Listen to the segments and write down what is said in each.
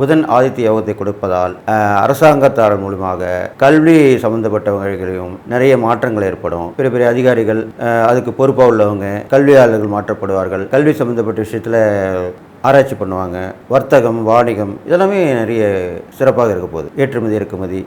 புதன் ஆதித்ய யோகத்தை கொடுப்பதால் அஹ், அரசாங்கத்தார் மூலமாக கல்வி சம்பந்தப்பட்டவர்களையும் நிறைய மாற்றங்கள் ஏற்படும். பெரிய பெரிய அதிகாரிகள் அதுக்கு பொறுப்பாக உள்ளவங்க கல்வியாளர்கள் மாற்றப்படுவார்கள். கல்வி சம்பந்தப்பட்ட விஷயத்தில் ஆராய்ச்சி பண்ணுவாங்க. வர்த்தகம் வாணிகம் இதெல்லாமே நிறைய சிறப்பாக இருக்க போகுது. ஏற்றுமதி இறக்குமதி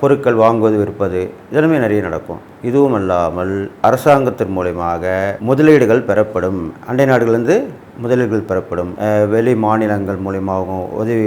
பொருட்கள் வாங்குவது விற்பது இதெல்லாமே நிறைய நடக்கும். இதுவும் அல்லாமல் அரசாங்கத்தின் மூலயமாக முதலீடுகள் பெறப்படும். அண்டை நாடுகளிலிருந்து முதலீடுகள் பெறப்படும். வெளி மாநிலங்கள் மூலியமாகவும் உதவி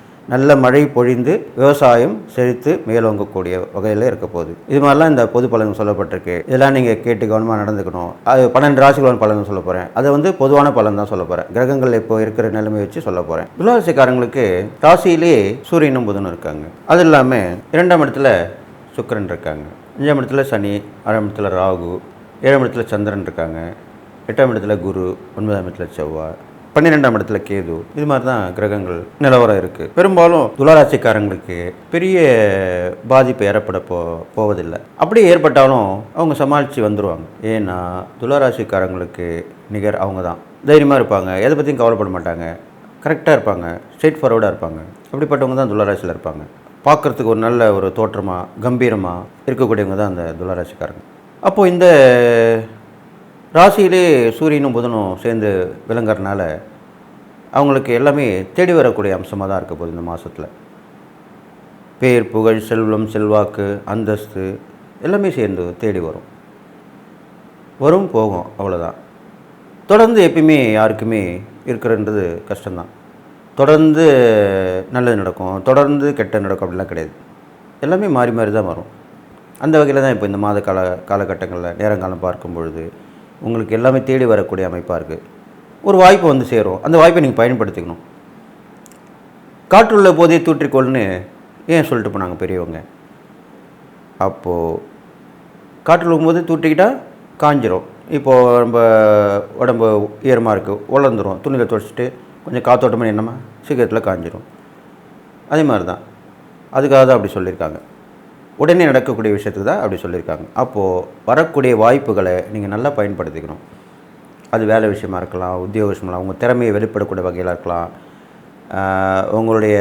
நல்ல மழை பொழிந்து விவசாயம் செழித்து மேலோங்கக்கூடிய வகையில் இருக்க போகுது. இது மாதிரிலாம் இந்த பொது பலன் சொல்லப்பட்டிருக்கு. இதெல்லாம் நீங்கள் கேட்டு கவனமாக நடந்துக்கணும். அது பன்னெண்டு ராசிகளான பலன் சொல்ல போகிறேன் அதை வந்து பொதுவான பலன் தான் சொல்ல போகிறேன் கிரகங்கள் இப்போ இருக்கிற நிலைமை வச்சு சொல்ல போகிறேன் துளாராசிக்காரங்களுக்கு ராசியிலே சூரியனும் புதனும் இருக்காங்க. அது இல்லாமல் இரண்டாம் இடத்துல சுக்கரன் இருக்காங்க. அஞ்சாம் இடத்துல சனி ஆறாம் இடத்துல ராகு ஏழாம் இடத்துல சந்திரன் இருக்காங்க. எட்டாம் இடத்துல குரு ஒன்பதாம் இடத்துல செவ்வாய். பன்னிரெண்டாம் இடத்துல கேது. இது மாதிரி தான் கிரகங்கள் நிலவரம் இருக்குது பெரும்பாலும் துளராசிக்காரங்களுக்கு பெரிய பாதிப்பு ஏற்பட போ போவதில்லை. அப்படி ஏற்பட்டாலும் அவங்க சமாளித்து வந்துடுவாங்க ஏன்னா துளராசிக்காரங்களுக்கு நிகர் அவங்க தான் தைரியமாக இருப்பாங்க. எதை பற்றியும் கவலைப்பட மாட்டாங்க. கரெக்டாக இருப்பாங்க. ஸ்ட்ரெயிட் ஃபார்வர்டாக இருப்பாங்க. அப்படிப்பட்டவங்க தான் துளராசியில் இருப்பாங்க. பார்க்குறதுக்கு ஒரு நல்ல ஒரு தோற்றமாக கம்பீரமாக இருக்கக்கூடியவங்க தான் அந்த துளராசிக்காரங்க அப்போது இந்த ராசியிலே சூரியனும் புதனும் சேர்ந்து விளங்குறதுனால அவங்களுக்கு எல்லாமே தேடி வரக்கூடிய அம்சமாக தான் இருக்க போகுது இந்த மாதத்தில் பேர் புகழ் செல்வம் செல்வாக்கு அந்தஸ்து எல்லாமே சேர்ந்து தேடி வரும். வரும் போகும் அவ்வளோதான் தொடர்ந்து எப்பயுமே யாருக்குமே இருக்கிறன்றது கஷ்டம்தான். தொடர்ந்து நல்லது நடக்கும் தொடர்ந்து கெட்ட நடக்கும் அப்படிலாம் கிடையாது. எல்லாமே மாறி மாறி தான் வரும். அந்த வகையில் தான் இப்போ இந்த மாத கால காலகட்டங்களில் நேரங்காலம் பார்க்கும் பொழுது உங்களுக்கு எல்லாமே தேடி வரக்கூடிய அமைப்பாக இருக்குது ஒரு வாய்ப்பு வந்து சேரும். அந்த வாய்ப்பை நீங்கள் பயன்படுத்திக்கணும். காற்றுள்ள போதே தூற்றிக்கொள்னு ஏன் சொல்லிட்டு போனாங்க பெரியவங்க? அப்போது காற்றில் போது தூட்டிக்கிட்டால் காஞ்சிரும். இப்போது நம்ம உடம்பு ஈரமாக இருக்குது உலர்ந்துடும் துணியில் துடைச்சிட்டு கொஞ்சம் காத்தோட்டமாக என்னமா சீக்கிரத்தில் காஞ்சிரும். அதே மாதிரி தான் அதுக்காக தான் அப்படி சொல்லியிருக்காங்க. உடனே நடக்கக்கூடிய விஷயத்துக்கு தான் அப்படி சொல்லியிருக்காங்க. அப்போது வரக்கூடிய வாய்ப்புகளை நீங்கள் நல்லா பயன்படுத்திக்கணும். அது வேலை விஷயமா இருக்கலாம் உத்தியோக உங்கள் திறமையை வெளிப்படக்கூடிய வகையில் இருக்கலாம். உங்களுடைய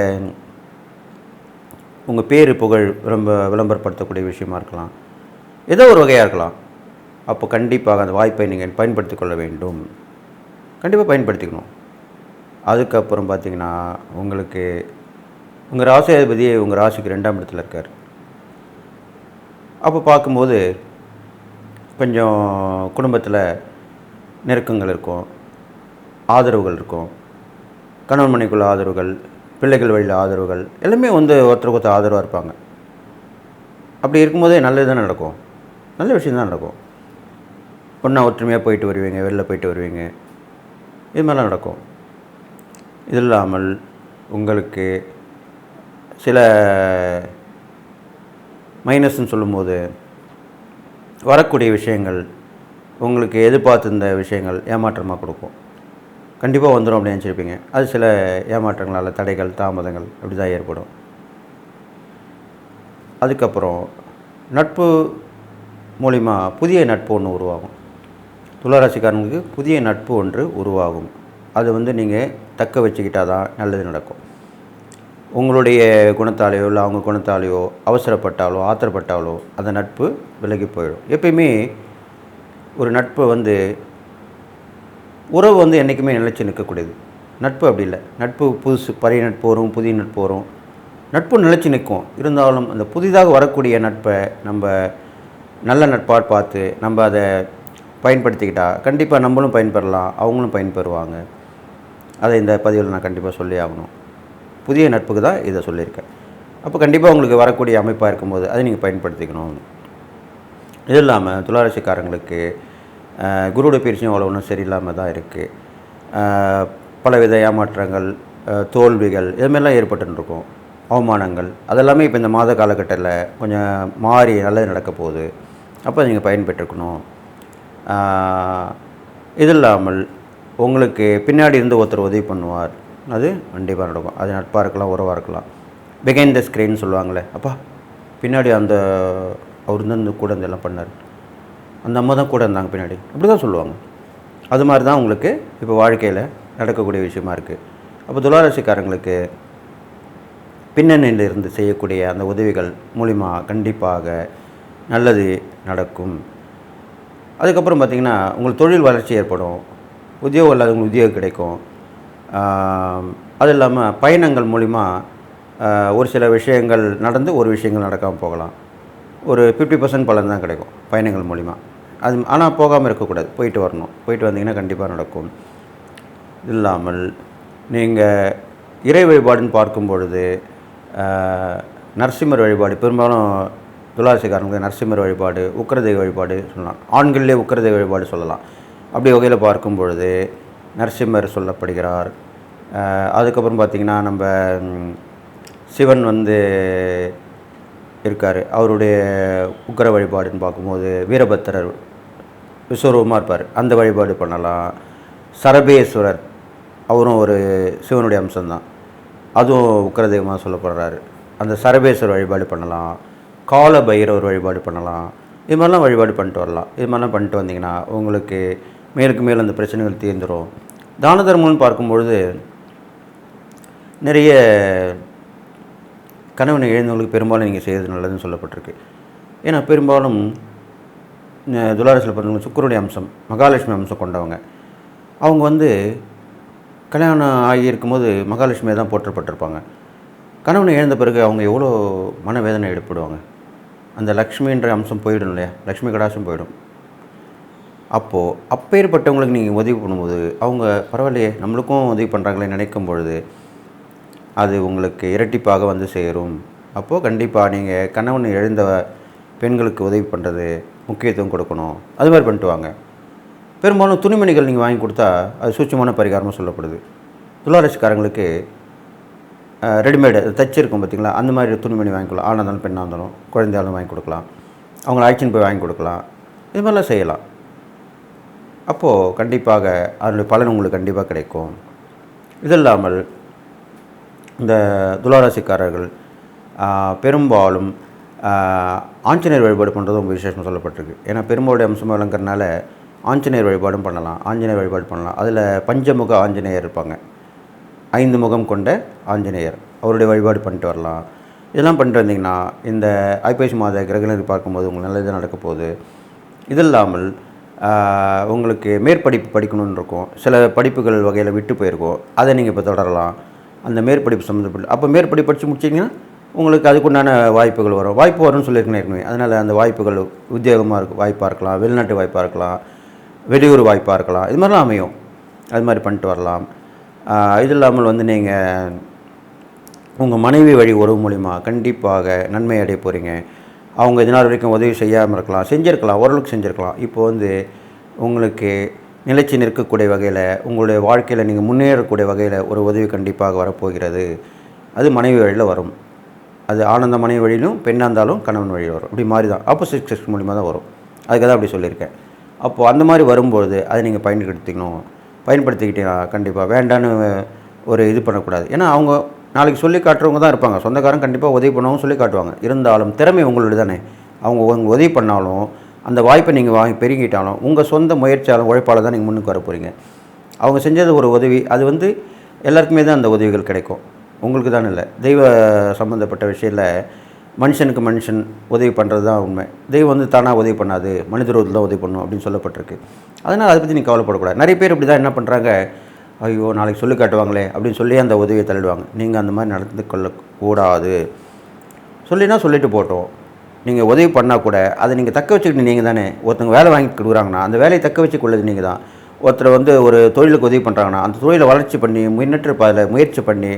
உங்கள் பேர் புகழ் விளம்ப விளம்பரப்படுத்தக்கூடிய விஷயமா இருக்கலாம். ஏதோ ஒரு வகையாக இருக்கலாம். அப்போ கண்டிப்பாக அந்த வாய்ப்பை நீங்கள் பயன்படுத்தி கொள்ள வேண்டும். கண்டிப்பாக பயன்படுத்திக்கணும். அதுக்கப்புறம் பார்த்தீங்கன்னா உங்களுக்கு உங்கள் ராசி உங்கள் ராசிக்கு ரெண்டாம் இடத்துல இருக்கார். அப்போ பார்க்கும்போது கொஞ்சம் குடும்பத்தில் நெருக்கங்கள் இருக்கும் ஆதரவுகள் இருக்கும். கணவன் மனைக்குள்ள ஆதரவுகள் பிள்ளைகள் வழியில் ஆதரவுகள் எல்லாமே வந்து ஒருத்தருக்கு ஒருத்தர் ஆதரவாக இருப்பாங்க. அப்படி இருக்கும்போதே நல்லது தான் நடக்கும். நல்ல விஷயம் தான் நடக்கும். ஒன்றா ஒற்றுமையாக போயிட்டு வருவீங்க வெளில போயிட்டு வருவீங்க. இது மாதிரிலாம் நடக்கும். இது இல்லாமல் உங்களுக்கு சில மைனஸ்ன்னு சொல்லும்போது வரக்கூடிய விஷயங்கள் உங்களுக்கு எதிர்பார்த்துருந்த விஷயங்கள் ஏமாற்றமாக கொடுக்கும். கண்டிப்பாக வந்துடும் அப்படின்னு நினச்சிருப்பீங்க. அது சில ஏமாற்றங்களால் தடைகள் தாமதங்கள் அப்படி தான் ஏற்படும். அதுக்கப்புறம் நட்பு மூலிமா புதிய நட்பு ஒன்று உருவாகும். துளாராசிக்காரங்களுக்கு புதிய நட்பு ஒன்று உருவாகும். அது வந்து நீங்கள் தக்க வச்சுக்கிட்டால் தான் நல்லது நடக்கும். உங்களுடைய குணத்தாலேயோ இல்லை அவங்க குணத்தாலேயோ அவசரப்பட்டாலோ ஆத்திரப்பட்டாலோ அந்த நட்பு விலகி போயிடும். எப்பயுமே ஒரு நட்பு வந்து உறவு வந்து என்றைக்குமே நிலைச்சு நிற்கக்கூடியது. நட்பு அப்படி இல்லை. நட்பு புதுசு பழைய நட்பு வரும் புதிய நட்பு வரும். நட்பு நிலைச்சு நிற்கும். இருந்தாலும் அந்த புதிதாக வரக்கூடிய நட்பை நம்ம நல்ல நட்பாக பார்த்து நம்ம அதை பயன்படுத்திக்கிட்டால் கண்டிப்பாக நம்மளும் பயன்பெறலாம் அவங்களும் பயன்பெறுவாங்க. அதை இந்த பதிவில் நான் கண்டிப்பாக சொல்லி ஆகணும். புதிய நட்புக்கு தான் இதை சொல்லியிருக்கேன். அப்போ கண்டிப்பாக உங்களுக்கு வரக்கூடிய அமைப்பாக இருக்கும்போது அதை நீங்கள் பயன்படுத்திக்கணும். இது இல்லாமல் துளாராசிக்காரங்களுக்கு அஹ், பயிற்சியும் அவ்வளோ ஒன்றும் சரியில்லாமல் தான் இருக்குது பலவித ஏமாற்றங்கள் தோல்விகள் இதுமாரிலாம் ஏற்பட்டுன்னு இருக்கும் அவமானங்கள் அதெல்லாமே இப்போ இந்த மாத காலகட்டத்தில் கொஞ்சம் மாறி நல்லது நடக்க போகுது. அப்போ நீங்கள் பயன்பெற்றுக்கணும். இது இல்லாமல் உங்களுக்கு பின்னாடி இருந்து ஒருத்தர் உதவி பண்ணுவார். அது கண்டிப்பாக நடக்கும். அது நட்பாக இருக்கலாம் உறவாக இருக்கலாம். பிகைன் த ஸ்க்ரீன் சொல்லுவாங்களே அப்பா பின்னாடி அந்த அவர் தான் இந்த கூட இதெல்லாம் பண்ணார். அந்த அம்மா தான் கூட இருந்தாங்க பின்னாடி. அப்படி தான் சொல்லுவாங்க. அது மாதிரி தான் உங்களுக்கு இப்போ வாழ்க்கையில் நடக்கக்கூடிய விஷயமா இருக்குது அப்போ துளாராசிக்காரங்களுக்கு பின்னணியிலிருந்து செய்யக்கூடிய அந்த உதவிகள் மூலிமா கண்டிப்பாக நல்லது நடக்கும். அதுக்கப்புறம் பார்த்திங்கன்னா உங்களுக்கு தொழில் வளர்ச்சி ஏற்படும். உத்தியோகம் இல்லாதவங்களுக்கு உத்தியோகம் கிடைக்கும். அது இல்லாமல் பயணங்கள் மூலிமா ஒரு சில விஷயங்கள் நடந்து ஒரு விஷயங்கள் நடக்காமல் போகலாம். ஒரு ஃபிஃப்டி பர்சன்ட் பலன் தான் கிடைக்கும் பயணங்கள் மூலிமா அது ஆனால் போகாமல் இருக்கக்கூடாது. போயிட்டு வரணும். போயிட்டு வந்தீங்கன்னா கண்டிப்பாக நடக்கும். இல்லாமல் நீங்கள் இறை வழிபாடுன்னு பார்க்கும் பொழுது நரசிம்மர் வழிபாடு பெரும்பாலும் துளாசிக்காரங்களுக்கு நரசிம்மர் வழிபாடு உக்கரதெய்வ வழிபாடு சொல்லலாம். ஆண்களிலே உக்கரதெய்வ வழிபாடு சொல்லலாம். அப்படி வகையில் பார்க்கும் பொழுது நரசிம்மர் சொல்லப்படுகிறார். அதுக்கப்புறம் பார்த்திங்கன்னா நம்ம சிவன் வந்து இருக்கார். அவருடைய உக்கிர வழிபாடுன்னு பார்க்கும்போது வீரபத்திரர் விஸ்வரூபமாக இருப்பார். அந்த வழிபாடு பண்ணலாம். சரபேஸ்வரர் அவரும் ஒரு சிவனுடைய அம்சம்தான். அதுவும் உக்கிரதெய்வமாக சொல்லப்படுறாரு. அந்த சரபேஸ்வரர் வழிபாடு பண்ணலாம். கால பைரவர் வழிபாடு பண்ணலாம். இது மாதிரிலாம் வழிபாடு பண்ணிட்டு வரலாம். இது மாதிரிலாம் பண்ணிட்டு வந்தீங்கன்னா உங்களுக்கு மேலுக்கு மேல் அந்த பிரச்சனைகள் தீர்ந்துடும் தான தர்மம்னு பார்க்கும்பொழுது நிறைய கணவனை இழந்தவங்களுக்கு பெரும்பாலும் நீங்கள் செய்கிறது நல்லதுன்னு சொல்லப்பட்டிருக்கு. ஏன்னா பெரும்பாலும் அஹ், பிறந்தவங்க சுக்கருடைய அம்சம் மகாலட்சுமி அம்சம் கொண்டவங்க. அவங்க வந்து கல்யாணம் ஆகி இருக்கும்போது மகாலட்சுமியை தான் போற்றப்பட்டிருப்பாங்க. கணவனை இழந்த பிறகு அவங்க எவ்வளோ மனவேதனை ஏற்படுவாங்க அந்த லக்ஷ்மின்ற அம்சம் போயிடும் இல்லையா? லக்ஷ்மி கடாசம் போயிடும். அப்போது அப்பேற்பட்டவங்களுக்கு நீங்கள் உதவி பண்ணும்போது அவங்க பரவாயில்லையே நம்மளுக்கும் உதவி பண்ணுறாங்களே நினைக்கும் பொழுது அது உங்களுக்கு இரட்டிப்பாக வந்து சேரும். அப்போது கண்டிப்பாக நீங்கள் கணவன் எழுந்த பெண்களுக்கு உதவி பண்ணுறது முக்கியத்துவம் கொடுக்கணும். அது மாதிரி பண்ணிட்டு வாங்க. பெரும்பாலும் துணிமணிகள் நீங்கள் வாங்கி கொடுத்தா அது சூட்சமான பரிகாரமாக சொல்லப்படுது. துளாராசிக்காரங்களுக்கு ரெடிமேடு தச்சிருக்கும் பார்த்திங்களா அந்த மாதிரி துணிமணி வாங்கிக்கலாம் ஆணாக இருந்தாலும் பெண்ணாக இருந்தாலும் குழந்தையாலும் வாங்கி கொடுக்கலாம். அவங்கள அழைச்சின்னு போய் வாங்கி கொடுக்கலாம். இது மாதிரிலாம் செய்யலாம். அப்போது கண்டிப்பாக அதனுடைய பலன் உங்களுக்கு கண்டிப்பாக கிடைக்கும். இது இல்லாமல் இந்த துளாராசிக்காரர்கள் பெரும்பாலும் ஆஞ்சநேயர் வழிபாடு பண்ணுறது ரொம்ப விசேஷமாக சொல்லப்பட்டிருக்கு. ஏன்னா பெருமாளுடைய அம்சமாக விளங்குறதுனால ஆஞ்சநேயர் வழிபாடும் பண்ணலாம் ஆஞ்சநேயர் வழிபாடு பண்ணலாம். அதில் பஞ்சமுக ஆஞ்சநேயர் இருப்பாங்க. ஐந்து முகம் கொண்ட ஆஞ்சநேயர் அவருடைய வழிபாடு பண்ணிட்டு வரலாம். இதெல்லாம் பண்ணிட்டு வந்தீங்கன்னா இந்த ஐப்பசி மாத கிரகணத்தை பார்க்கும்போது உங்களுக்கு நல்லது நடக்க போகுது. இது இல்லாமல் உங்களுக்கு மேற்படிப்பு படிக்கணும்னு இருக்கும். சில படிப்புகள் வகையில் விட்டு போயிருக்கோம். அதை நீங்கள் இப்போ தொடரலாம். அந்த மேற்படிப்பு சம்மந்தப்பட்டு அப்போ மேற்படிப்பு படித்து முடிச்சிங்கன்னா உங்களுக்கு அதுக்குண்டான வாய்ப்புகள் வரும். வாய்ப்பு வரும்னு சொல்லியிருக்கேன் ஏற்கனவே. அதனால் அந்த வாய்ப்புகள் உத்தியோகமாக இருக்கும் வாய்ப்பாக இருக்கலாம். வெளிநாட்டு வாய்ப்பாக இருக்கலாம். வெளியூர் வாய்ப்பாக இருக்கலாம். இது மாதிரிலாம் அமையும். அது மாதிரி பண்ணிட்டு வரலாம். இது இல்லாமல் வந்து நீங்கள் உங்கள் மனைவி வழி உறவு மூலிமா கண்டிப்பாக நன்மை அடைய போகிறீங்க அவங்க இதனால் வரைக்கும் உதவி செய்யாமல் இருக்கலாம் செஞ்சுருக்கலாம் ஓரளவுக்கு செஞ்சுருக்கலாம். இப்போ வந்து உங்களுக்கு நிலைச்சி நிற்கக்கூடிய வகையில் உங்களுடைய வாழ்க்கையில் நீங்கள் முன்னேறக்கூடிய வகையில் ஒரு உதவி கண்டிப்பாக வரப்போகிறது. அது மனைவி வழியில் வரும். அது ஆனந்த மனைவி வழியிலும் பெண்ணாக இருந்தாலும் கணவன் வழியில் வரும். இப்படி மாதிரி தான். ஆப்போசிட் செக்ஸ் மூலிமா தான் வரும். அதுக்கு தான் அப்படி சொல்லியிருக்கேன். அப்போது அந்த மாதிரி வரும்பொழுது அதை நீங்கள் பயன்படுத்திக்கணும். பயன்படுத்திக்கிட்டீங்கன்னா கண்டிப்பாக வேண்டான்னு ஒரு இது பண்ணக்கூடாது. ஏன்னா அவங்க நாளைக்கு சொல்லி காட்டுறவங்க தான் இருப்பாங்க. சொந்தக்காரன் கண்டிப்பாக உதவி பண்ணவங்க சொல்லி காட்டுவாங்க. இருந்தாலும் திறமை உங்களுடைய தானே. அவங்க உங்கள் உதவி பண்ணாலும் அந்த வாய்ப்பை நீங்கள் வாங்கி பெருகிட்டாலும் உங்கள் சொந்த முயற்சியாலும் உழைப்பால் தான் நீங்கள் முன்னுக்கு வர போகிறீங்க அவங்க செஞ்சது ஒரு உதவி. அது வந்து எல்லாருக்குமே தான் அந்த உதவிகள் கிடைக்கும். உங்களுக்கு தான் இல்லை. தெய்வ சம்மந்தப்பட்ட விஷயத்தில் மனுஷனுக்கு மனுஷன் உதவி பண்ணுறது தான் உண்மை. தெய்வம் வந்து தானாக உதவி பண்ணாது. மனித ரூபத்தில் தான் உதவி பண்ணும் அப்படின்னு சொல்லப்பட்டிருக்கு. அதனால் அதை பற்றி நீங்கள் கவலைப்படக்கூடாது. நிறைய பேர் இப்படி தான் என்ன பண்ணுறாங்க ஐயோ நாளைக்கு சொல்லி காட்டுவாங்களே அப்படின்னு சொல்லி அந்த உதவியை தள்ளிடுவாங்க. நீங்கள் அந்த மாதிரி நடந்து கொள்ளக்கூடாது சொல்லினா சொல்லிட்டு போட்டோம். நீங்கள் உதவி பண்ணால் கூட அதை நீங்கள் தக்க வச்சுக்கிட்டு நீங்கள் தானே. ஒருத்தவங்க வேலை வாங்கி கொடுக்குறாங்கன்னா அந்த வேலையை தக்க வச்சு கொள்ளது நீங்கள் தான். ஒருத்தர் வந்து ஒரு தொழிலுக்கு உதவி பண்ணுறாங்கன்னா அந்த தொழிலை வளர்ச்சி பண்ணி முன்னேற்ற அதில் முயற்சி பண்ணி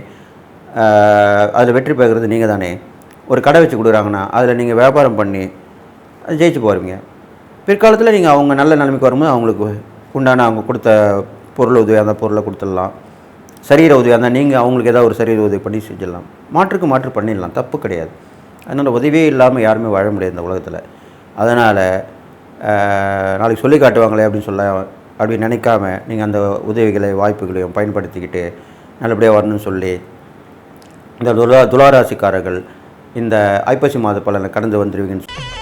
அதில் வெற்றி பெறுகிறது நீங்கள் தானே. ஒரு கடை வச்சு கொடுக்குறாங்கன்னா அதில் நீங்கள் வியாபாரம் பண்ணி அது ஜெயிச்சு போகிறீங்க பிற்காலத்தில் நீங்கள் அவங்க நல்ல நிலைமைக்கு வரும்போது அவங்களுக்கு உண்டான அவங்க கொடுத்த பொருள் உதவியாக இருந்தால் பொருளை கொடுத்துடலாம். சரீர உதவியாக இருந்தால் நீங்கள் அவங்களுக்கு ஏதாவது ஒரு சரீர உதவி பண்ணி செஞ்சிடலாம். மாற்றுக்கு மாற்று பண்ணிடலாம். தப்பு கிடையாது. அதனால் உதவியே இல்லாமல் யாருமே வாழ முடியாது இந்த உலகத்தில். அதனால் நாளைக்கு சொல்லி காட்டுவாங்களே அப்படின்னு சொல்ல அப்படின்னு நினைக்காம நீங்கள் அந்த உதவிகளை வாய்ப்புகளையும் பயன்படுத்திக்கிட்டு நல்லபடியாக வரணும்னு சொல்லி இந்த துலா துளாராசிக்காரர்கள் இந்த ஐப்பசி மாத பலனை கடந்து வந்துடுவீங்கன்னு